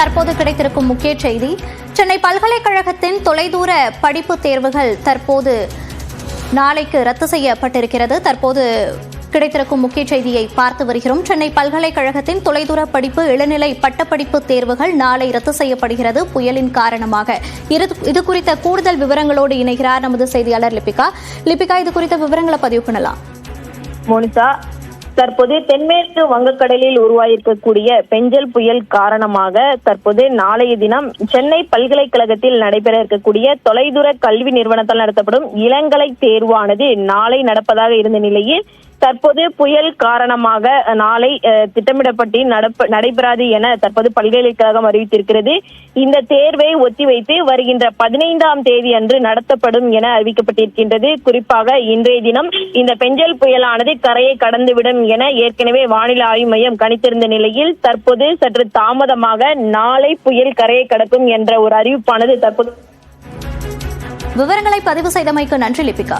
தற்போது கிடைத்திருக்கும் முக்கிய செய்தி சென்னை பல்கலைக்கழகத்தின் தொலைதூர படிப்பு தேர்வுகள் தற்போது நாளைக்கு ரத்து செய்யப்பட்டிருக்கிறது. தற்போது கிடைத்திருக்கும் முக்கிய செய்தியை பார்த்து வருகிறோம். சென்னை பல்கலைக்கழகத்தின் தொலைதூர படிப்பு இளநிலை பட்டப்படிப்பு தேர்வுகள் நாளை ரத்து செய்யப்படுகிறது. புயலின் காரணமாக இது இது குறித்த கூடுதல் விவரங்களோடு இணைகிறார் நமது செய்தியாளர் லிபிகா. லிபிகா இது குறித்த விவரங்களை பதிவு பண்ணலாம். மோனிதா தற்போது தென்மேற்கு வங்கக்கடலில் உருவாயிருக்கக்கூடிய பெஞ்சல் புயல் காரணமாக தற்போது நாளைய தினம் சென்னை பல்கலைக்கழகத்தில் நடைபெற இருக்கக்கூடிய தொலைதூர கல்வி நிறுவனத்தால் நடத்தப்படும் இளங்கலை தேர்வானது நாளை நடப்பதாக இருந்த நிலையில் தற்போது புயல் காரணமாக நாளை அஹ், திட்டமிடப்பட்டு நடப்ப நடைபெறாது என தற்போது பல்கலைக்கழகம் அறிவித்திருக்கிறது. இந்த தேர்வை ஒத்திவைத்து வருகின்ற பதினைந்தாம் தேதி அன்று நடத்தப்படும் என அறிவிக்கப்பட்டிருக்கின்றது. குறிப்பாக இன்றைய தினம் இந்த பெஞ்சல் புயலானது கரையை கடந்துவிடும் என ஏற்கனவே வானிலை ஆய்வு மையம் கணித்திருந்த நிலையில் தற்போது சற்று தாமதமாக நாளை புயல் கரையை கடக்கும் என்ற ஒரு அறிவிப்பானது தற்போது விவரங்களை பதிவு செய்தமைக்கு நன்றி லிபிகா.